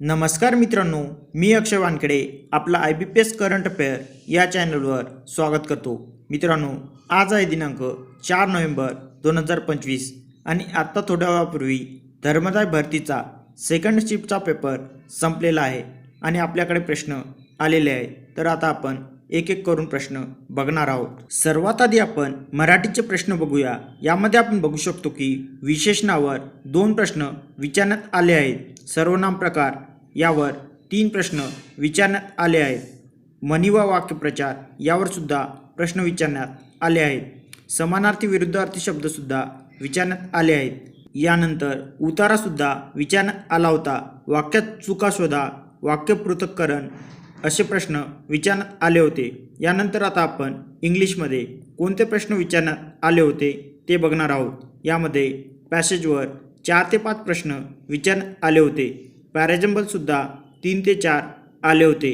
नमस्कार मित्रांनो मी अक्षय वानकडे आपला I B P S current affair या चॅनलवर स्वागत करतो. मित्रांनो आज आहे दिनांक चार नोव्हेंबर दोन हजार पंचवीस आणि आत्ता थोड्या वेळापूर्वी धर्मदाय भरतीचा सेकंड शिफ्टचा पेपर संपलेला आहे आणि आपल्याकडे प्रश्न आलेले आहे तर आता आपण एक एक करून प्रश्न बघणार आहोत. सर्वात आधी आपण मराठीचे प्रश्न बघूया. यामध्ये आपण बघू शकतो की विशेषणावर दोन प्रश्न विचारण्यात आले आहेत. सर्वनाम प्रकार यावर तीन प्रश्न विचारण्यात आले आहेत. म्हणी व वाक्यप्रचार यावर सुद्धा प्रश्न विचारण्यात आले आहेत. समानार्थी विरुद्धार्थी शब्दसुद्धा विचारण्यात आले आहेत. यानंतर उतारासुद्धा विचारण्यात आला होता. वाक्यात चुका शोधा वाक्य पृथक्करण असे प्रश्न विचारण्यात आले होते. यानंतर आता आपण इंग्लिशमध्ये कोणते प्रश्न विचारण्यात आले होते ते बघणार आहोत. यामध्ये पॅसेजवर चार ते पाच प्रश्न विचारण्यात आले होते. पॅरेजंबलसुद्धा तीन ते चार आले होते.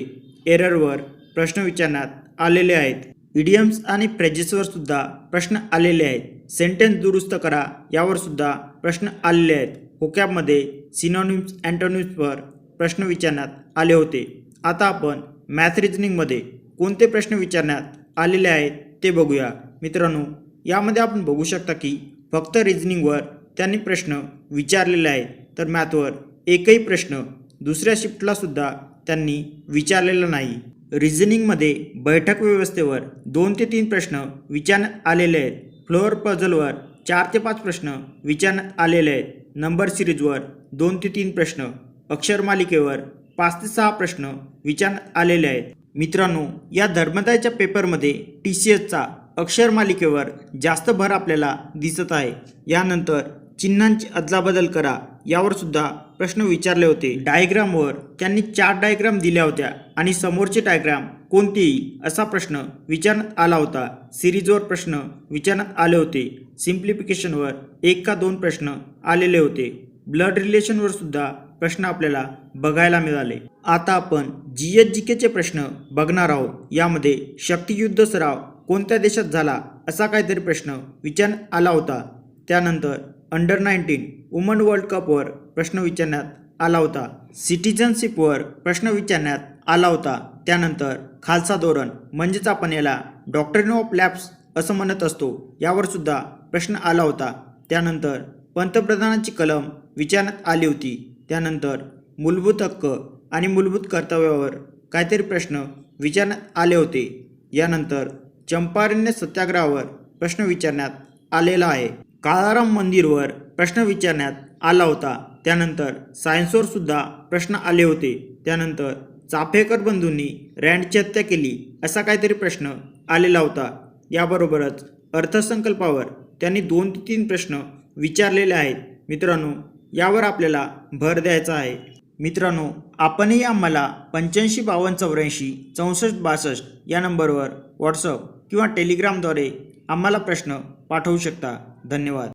एररवर प्रश्न विचारण्यात आलेले आहेत. इडियम्स आणि फ्रेजेसवर सुद्धा प्रश्न आलेले आहेत. सेंटेन्स दुरुस्त करा यावर सुद्धा प्रश्न आलेले आहेत. होकॅबमध्ये सिनॉनिम्स अँटोनिम्सवर प्रश्न विचारण्यात आले होते. आता आपण मॅथ रिजनिंगमध्ये कोणते प्रश्न विचारण्यात आलेले आहेत ते बघूया. मित्रांनो यामध्ये आपण बघू शकता की फक्त रिजनिंगवर त्यांनी प्रश्न विचारलेले आहेत. तर मॅथवर एकही प्रश्न दुसऱ्या शिफ्टला सुद्धा त्यांनी विचारलेला नाही. रिझनिंगमध्ये बैठक व्यवस्थेवर दोन ते तीन प्रश्न विचारण्यात आलेले आहेत. फ्लोअर पझलवर चार ते पाच प्रश्न विचारण्यात आलेले आहेत. नंबर सिरीजवर दोन ते तीन प्रश्न अक्षरमालिकेवर पाच ते सहा प्रश्न विचारण्यात आलेले आहेत. मित्रांनो या धर्मदायच्या पेपरमध्ये टी सी एसचा अक्षरमालिकेवर जास्त भर आपल्याला दिसत आहे. यानंतर चिन्हांची अदलाबदल करा यावर सुद्धा प्रश्न विचारले होते. डायग्रामवर त्यांनी चार डायग्राम दिल्या होत्या आणि समोरचे डायग्राम कोणते येईल असा प्रश्न विचारण्यात आला होता. सिरीजवर प्रश्न विचारण्यात आले होते. सिम्प्लिफिकेशनवर एक का दोन प्रश्न आलेले होते. ब्लड रिलेशनवर सुद्धा प्रश्न आपल्याला बघायला मिळाले. आता आपण जी एच जी केचे प्रश्न बघणार आहोत. यामध्ये शक्तियुद्ध सराव कोणत्या देशात झाला असा काहीतरी प्रश्न विचारण्यात आला होता. त्यानंतर अंडर नाईन्टीन वुमन वर्ल्ड कपवर प्रश्न विचारण्यात आला होता. सिटिझनशिपवर प्रश्न विचारण्यात आला होता. त्यानंतर खालसा धोरण म्हणजेच आपण याला डॉक्टरिन ऑफ लॅब्स असं म्हणत असतो. यावर सुद्धा प्रश्न आला होता. त्यानंतर पंतप्रधानांची कलम विचारण्यात आली होती. त्यानंतर मूलभूत हक्क आणि मूलभूत कर्तव्यावर काहीतरी प्रश्न विचारण्यात आले होते. यानंतर चंपारण्य सत्याग्रहावर प्रश्न विचारण्यात आलेला आहे. काळाराम मंदिरवर प्रश्न विचारण्यात आला होता. त्यानंतर सायन्सवर सुद्धा प्रश्न आले होते. त्यानंतर चाफेकर बंधूंनी रँडची हत्या केली असा काहीतरी प्रश्न आलेला होता. याबरोबरच अर्थसंकल्पावर त्यांनी दोन ते तीन प्रश्न विचारलेले आहेत. मित्रांनो यावर आपल्याला भर द्यायचा आहे. मित्रांनो आपणही आम्हाला पंच्याऐंशी बावन्न चौऱ्याऐंशी चौसष्ट बासष्ट या नंबरवर व्हॉट्सअप किंवा टेलिग्रामद्वारे आम्हाला प्रश्न पाठवू शकता. धन्यवाद.